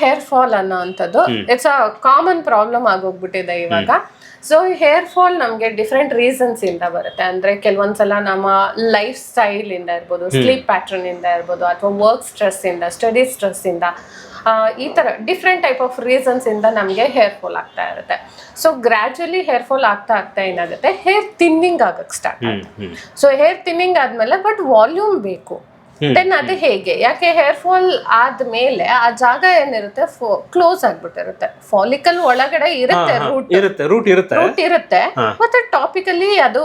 Hair fall ಅನ್ನೋ ಅಂಥದ್ದು it's a common problem ಆಗೋಗ್ಬಿಟ್ಟಿದೆ ಇವಾಗ. ಸೊ ಹೇರ್ ಫಾಲ್ ನಮಗೆ ಡಿಫ್ರೆಂಟ್ ರೀಸನ್ಸ್ ಇಂದ ಬರುತ್ತೆ. ಅಂದ್ರೆ ಕೆಲವೊಂದ್ಸಲ ನಮ್ಮ ಲೈಫ್ ಸ್ಟೈಲ್ ಇಂದ ಇರ್ಬೋದು ಸ್ಲೀಪ್ ಪ್ಯಾಟರ್ನ್ ಇಂದ ಇರ್ಬೋದು ಅಥವಾ ವರ್ಕ್ ಸ್ಟ್ರೆಸ್ ಇಂದ ಸ್ಟಡಿ ಸ್ಟ್ರೆಸ್ ಇಂದ ಈ ತರ ಡಿಫ್ರೆಂಟ್ ಟೈಪ್ ಆಫ್ ರೀಸನ್ಸ್ ಇಂದ ನಮಗೆ ಹೇರ್ ಫಾಲ್ ಆಗ್ತಾ ಇರುತ್ತೆ. ಸೊ ಗ್ರಾಜುಲಿ ಹೇರ್ ಫಾಲ್ ಆಗ್ತಾ ಆಗ್ತಾ ಏನಾಗುತ್ತೆ? ಹೇರ್ ಥಿನ್ನಿಂಗ್ ಆಗಕ್ಕೆ ಸ್ಟಾರ್ಟ್ ಆಗುತ್ತೆ. ಸೊ ಹೇರ್ ಥಿನ್ನಿಂಗ್ ಆದ್ಮೇಲೆ ಬಟ್ ವಾಲ್ಯೂಮ್ ಬೇಕು. ದೆನ್ ಅದು ಹೇಗೆ? ಯಾಕೆ ಹೇರ್ ಫಾಲ್ ಆದ್ಮೇಲೆ ಆ ಜಾಗ ಏನಿರುತ್ತೆ? ಕ್ಲೋಸ್ ಆಗ್ಬಿಟ್ಟಿರುತ್ತೆ. ಫಾಲಿಕಲ್ ಒಳಗಡೆ ಇರುತ್ತೆ ರೂಟ್ ಇರುತ್ತೆ ರೂಟ್ ಇರುತ್ತೆ. ರೂಟ್ ಇರುತ್ತೆ. ಮತ್ತೆ ಟಾಪಿಕಲಿ ಅದು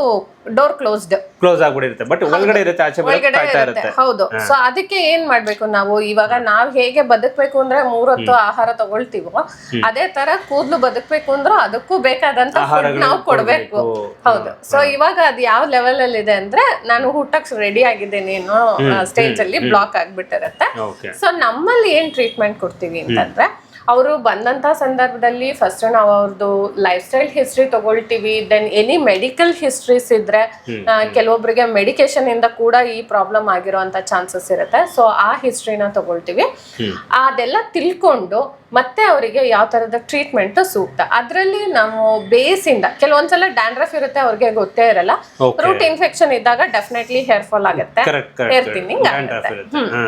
ಡೋರ್ ಕ್ಲೋಸ್ಡ್ ಕ್ಲೋಸ್ ಆಗ್ಬಿಟ್ಟಿರುತ್ತೆ ಬಟ್ ಒಳಗಡೆ ಇರುತ್ತೆ ಆಚೆ ಬರೋಕ್ ಒಳಗಡೆ ಕಾಯ್ತಾ ಇರುತ್ತೆ. ಇರುತ್ತೆ. ಹೌದು. ಸೊ ಅದಕ್ಕೆ ಏನ್ ಮಾಡ್ಬೇಕು ನಾವು? ಇವಾಗ ನಾವ್ ಹೇಗೆ ಬದುಕ್ಬೇಕು ಅಂದ್ರೆ ಮೂರೊತ್ತು ಆಹಾರ ತಗೊಳ್ತೀವೋ ಅದೇ ತರ ಕೂದ್ಲು ಬದುಕ್ಬೇಕು ಅಂದ್ರೂ ಅದಕ್ಕೂ ಬೇಕಾದಂತ ಆಹಾರಗಳು ನಾವು ಕೊಡ್ಬೇಕು. ಕೊಡ್ಬೇಕು. ಹೌದು. ಸೊ ಇವಾಗ ಅದ್ ಯಾವ ಲೆವೆಲ್ ಅಲ್ಲಿ ಇದೆ ಅಂದ್ರೆ ನಾನು ಹುಟ್ಟಕ್ ರೆಡಿ ಆಗಿದ್ದೇನೆ ಅನ್ನೋ ಸ್ಟೇಜ್ ಅಲ್ಲಿ ಬ್ಲಾಕ್ ಆಗ್ಬಿಟ್ಟಿರತ್ತೆ. ಸೊ ನಮ್ಮಲ್ಲಿ ಏನ್ ಟ್ರೀಟ್ಮೆಂಟ್ ಕೊಡ್ತೀವಿ ಅಂತಂದ್ರೆ ಅವರು ಬಂದಂತ ಸಂದರ್ಭದಲ್ಲಿ ಫಸ್ಟ್ ನಾವು ಅವ್ರದ್ದು ಲೈಫ್ ಸ್ಟೈಲ್ ಹಿಸ್ಟ್ರಿ ತಗೊಳ್ತೀವಿ ದೆನ್ ಎನಿ ಮೆಡಿಕಲ್ ಹಿಸ್ಟ್ರೀಸ್ ಇದ್ರೆ ಕೆಲವೊಬ್ಬರಿಗೆ ಕೆಲವೊಬ್ರಿಗೆ ಮೆಡಿಕೇಶನ್ ಇಂದ ಕೂಡ ಈ ಪ್ರಾಬ್ಲಮ್ ಆಗಿರುವಂತ ಚಾನ್ಸಸ್ ಇರುತ್ತೆ. ಸೊ ಆ ಹಿಸ್ಟ್ರಿನ ತಗೊಳ್ತೀವಿ. ಅದೆಲ್ಲ ತಿಳ್ಕೊಂಡು ಮತ್ತೆ ಅವರಿಗೆ ಯಾವ ತರದ ಟ್ರೀಟ್ಮೆಂಟ್ ಸೂಕ್ತ. ಅದರಲ್ಲಿ ನಾವು ಬೇಸಿಂದ ಕೆಲವೊಂದ್ಸಲ ಡ್ಯಾಂಡ್ರಫ್ ಇರುತ್ತೆ ಅವ್ರಿಗೆ ಗೊತ್ತೇ ಇರಲ್ಲ. ರೂಟ್ ಇನ್ಫೆಕ್ಷನ್ ಇದ್ದಾಗ ಡೆಫಿನೆಟ್ಲಿ ಹೇರ್ ಫಾಲ್ ಆಗುತ್ತೆ. Hair thinning.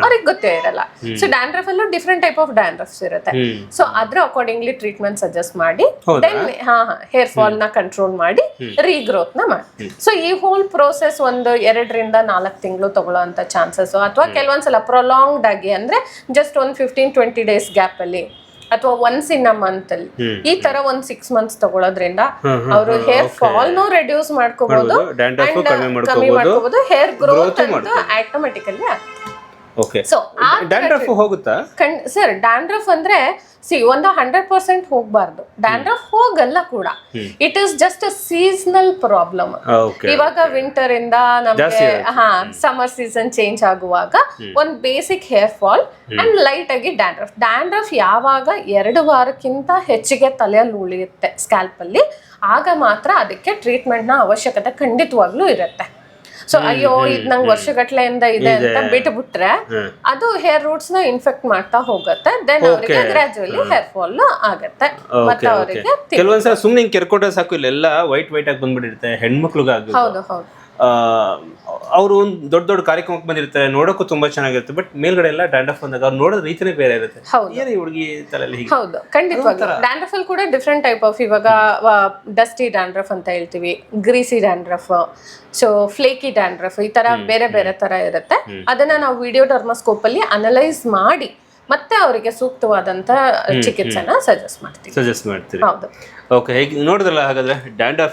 ಅವ್ರಿಗೆ ಗೊತ್ತೇ ಇರಲ್ಲ. ಸೊ ಡ್ಯಾಂಡ್ರಫ್ ಅಲ್ಲೂ ಡಿಫ್ರೆಂಟ್ ಟೈಪ್ ಆಫ್ ಡ್ಯಾಂಡ್ರಫ್ಸ್ ಇರುತ್ತೆ. ಸೊ ಅದ್ರ ಅಕಾರ್ಡಿಂಗ್ಲಿ ಟ್ರೀಟ್ಮೆಂಟ್ ಸಜೆಸ್ಟ್ ಮಾಡಿ? ದೆನ್ ಹಾ ಹೇರ್ ಫಾಲ್ನ ಕಂಟ್ರೋಲ್ ಮಾಡಿ ರೀಗ್ರೋತ್ನ ಮಾಡಿ. ಸೊ ಈ ಹೋಲ್ ಪ್ರೋಸೆಸ್ ಒಂದು ಎರಡರಿಂದ ನಾಲ್ಕು ತಿಂಗಳು ತಗೊಳ್ಳೋ ಅಂತ ಚಾನ್ಸಸ್ ಅಥವಾ ಕೆಲವೊಂದ್ಸಲ ಪ್ರೊಲಾಂಗ್ಡ್ ಆಗಿ ಅಂದ್ರೆ ಜಸ್ಟ್ ಒಂದು ಫಿಫ್ಟೀನ್ ಟ್ವೆಂಟಿ ಡೇಸ್ ಗ್ಯಾಪ್ ಅಲ್ಲಿ ಅಥವಾ ಒನ್ಸ್ ಇನ್ ಅ ಮಂತ್ ಅಲ್ಲಿ. ಈ ತರ ಒಂದ್ ಸಿಕ್ಸ್ ಮಂತ್ಸ್ ತಗೊಳೋದ್ರಿಂದ ಅವರು ಹೇರ್ ಫಾಲ್ ನು ರೆಡ್ಯೂಸ್ ಮಾಡ್ಕೋಬಹುದು ಕಮ್ಮಿ ಮಾಡ್ಕೋಬಹುದು ಹೇರ್ ಗ್ರೋತ್ ಅಂತ ಅಂತೂ ಆಟೋಮೆಟಿಕಲಿ ಆಗ್ತದೆ. ಓಕೆ ಸೊ ಆ ಡ್ಯಾಂಡ್ರಫ್ ಹೋಗುತ್ತಾ? ಸರ್ ಡ್ಯಾಂಡ್ರಫ್ ಅಂದ್ರೆ ಸಿ ಒಂದು ಹಂಡ್ರೆಡ್ ಪರ್ಸೆಂಟ್ ಹೋಗ್ಬಾರ್ದು. ಡ್ಯಾಂಡ್ರಫ್ ಹೋಗಲ್ಲ ಕೂಡ. It is just a seasonal problem ಇವಾಗ ವಿಂಟರ್ ಇಂದ ನಮಗೆ ಹಾ ಸಮರ್ ಸೀಸನ್ ಚೇಂಜ್ ಆಗುವಾಗ ಒಂದು basic hair fall and light ಆಗಿ ಡ್ಯಾಂಡ್ರಫ್ ಡ್ಯಾಂಡ್ರಫ್ ಯಾವಾಗ ಎರಡು ವಾರಕ್ಕಿಂತ ಹೆಚ್ಚಿಗೆ ತಲೆಯಲ್ಲಿ ಉಳಿಯುತ್ತೆ ಸ್ಕ್ಯಾಲ್ಪ್ ಅಲ್ಲಿ ಆಗ ಮಾತ್ರ ಅದಕ್ಕೆ ಟ್ರೀಟ್ಮೆಂಟ್ನ ಅವಶ್ಯಕತೆ ಖಂಡಿತವಾಗ್ಲೂ ಇರುತ್ತೆ. ಸೊ ಅಯ್ಯೋ ಇದ್ ನಂಗೆ ವರ್ಷಗಟ್ಲೆಯಿಂದ ಇದೆ ಅಂತ ಬಿಟ್ಬಿಟ್ರೆ ಅದು ಹೇರ್ ರೂಟ್ಸ್ನ ಇನ್ಫೆಕ್ಟ್ ಮಾಡ್ತಾ ಹೋಗುತ್ತೆ. ದೆನ್ ಅವರಿಗೆ ಗ್ರಾಜುವಲಿ ಹೇರ್ ಫಾಲ್ ಆಗುತ್ತೆ. ಮತ್ತೆ ಅವರಿಗೆ ಕೆಲವೊಂದ್ಸಲ ಸುಮ್ಮನೆ ಕೆರ್ಕೊಟ್ರೆ ಸಾಕು ಇಲ್ಲೆಲ್ಲ ವೈಟ್ ವೈಟ್ ಆಗಿ ಬಂದ್ಬಿಟ್ಟಿರುತ್ತೆ ಹೆಣ್ಮಕ್ಳಿಗೆ ಹೌದು ಹೌದು. ಅವರು ಒಂದು ದೊಡ್ಡ ದೊಡ್ಡ ಕಾರ್ಯಕ್ರಮಕ್ಕೆ ಬಂದಿರ್ತಾರೆ ನೋಡೋಕ್ಕೂ ತುಂಬಾ ಚೆನ್ನಾಗಿರುತ್ತೆ ಬಟ್ ಮೇಲ್ಗಡೆ ಎಲ್ಲ ಡ್ಯಾಂಡಫ್ ಬಂದಾಗ ಅವ್ರು ನೋಡೋ ರೀತಿನೇ ಬೇರೆ ಇರುತ್ತೆ. ಹೌದು. ಏನು ಈ ಹುಡುಗಿ ತಲೆಯಲ್ಲಿ ಹೀಗೆ? ಹೌದು ಖಂಡಿತವಾಗ್ಲೂ. ಡ್ಯಾಂಡ್ರಫ್ ಅಲ್ಲಿ ಕೂಡ ಡಿಫ್ರೆಂಟ್ ಟೈಪ್ ಆಫ್ ಇವಾಗ ಡಸ್ಟಿ ಡ್ಯಾಂಡ್ರಫ್ ಅಂತ ಹೇಳ್ತೀವಿ greasy dandruff so flaky dandruff ಈ ತರ ಬೇರೆ ಬೇರೆ ತರ ಇರುತ್ತೆ. ಅದನ್ನ ನಾವು ವಿಡಿಯೋ ಡರ್ಮಸ್ಕೋಪ್ ಅಲ್ಲಿ ಅನಲೈಸ್ ಮಾಡಿ ಮತ್ತೆ ಅವರಿಗೆ ಸೂಕ್ತವಾದಂತ ಚಿಕಿತ್ಸೆನ ಸಜೆಸ್ಟ್ ಮಾಡ್ತೀವಿ. ಸಜೆಸ್ಟ್ ಮಾಡ್ತೀರಿ. ಹೌದು. ಓಕೆ ಹೇಗೆ ನೋಡಿದ್ರಲ್ಲ ಹಾಗಾದ್ರೆ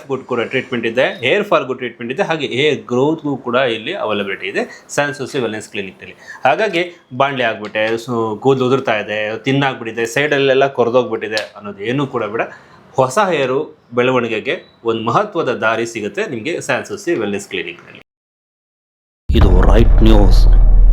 ಗುಡ್ ಕೂಡ ಟ್ರೀಟ್ಮೆಂಟ್ ಇದೆ ಹೇರ್ ಫಾಲ್ಗೂ ಟ್ರೀಟ್ಮೆಂಟ್ ಇದೆ ಹಾಗೆ ಹೇರ್ ಗ್ರೋತ್ಗೂ ಕೂಡ ಇಲ್ಲಿ ಅವೈಲಬಿಲಿಟಿ ಇದೆ ಸ್ಯಾನ್ಸೋಸಿ ವೆಲ್ನೆಸ್ ಕ್ಲಿನಿಕ್ನಲ್ಲಿ ಹಾಗಾಗಿ ಬಾಣ್ಲೆ ಆಗ್ಬಿಟ್ಟೆ ಸೊ ಕೂದಲು ಉದುರ್ತಾ ಇದೆ ತಿನ್ನಾಗ್ಬಿಟ್ಟಿದೆ ಸೈಡಲ್ಲೆಲ್ಲ ಕೊರೆದೋಗ್ಬಿಟ್ಟಿದೆ ಅನ್ನೋದು ಏನೂ ಕೂಡ ಬೇಡ. ಹೊಸ ಹೇರು ಬೆಳವಣಿಗೆಗೆ ಒಂದು ಮಹತ್ವದ ದಾರಿ ಸಿಗುತ್ತೆ ನಿಮಗೆ ಸ್ಯಾನ್ಸೋಸಿ ವೆಲ್ನೆಸ್ ವೆಲ್ನೆಸ್ ಕ್ಲಿನಿಕ್ನಲ್ಲಿ ಇದು ರೈಟ್ ನ್ಯೂಸ್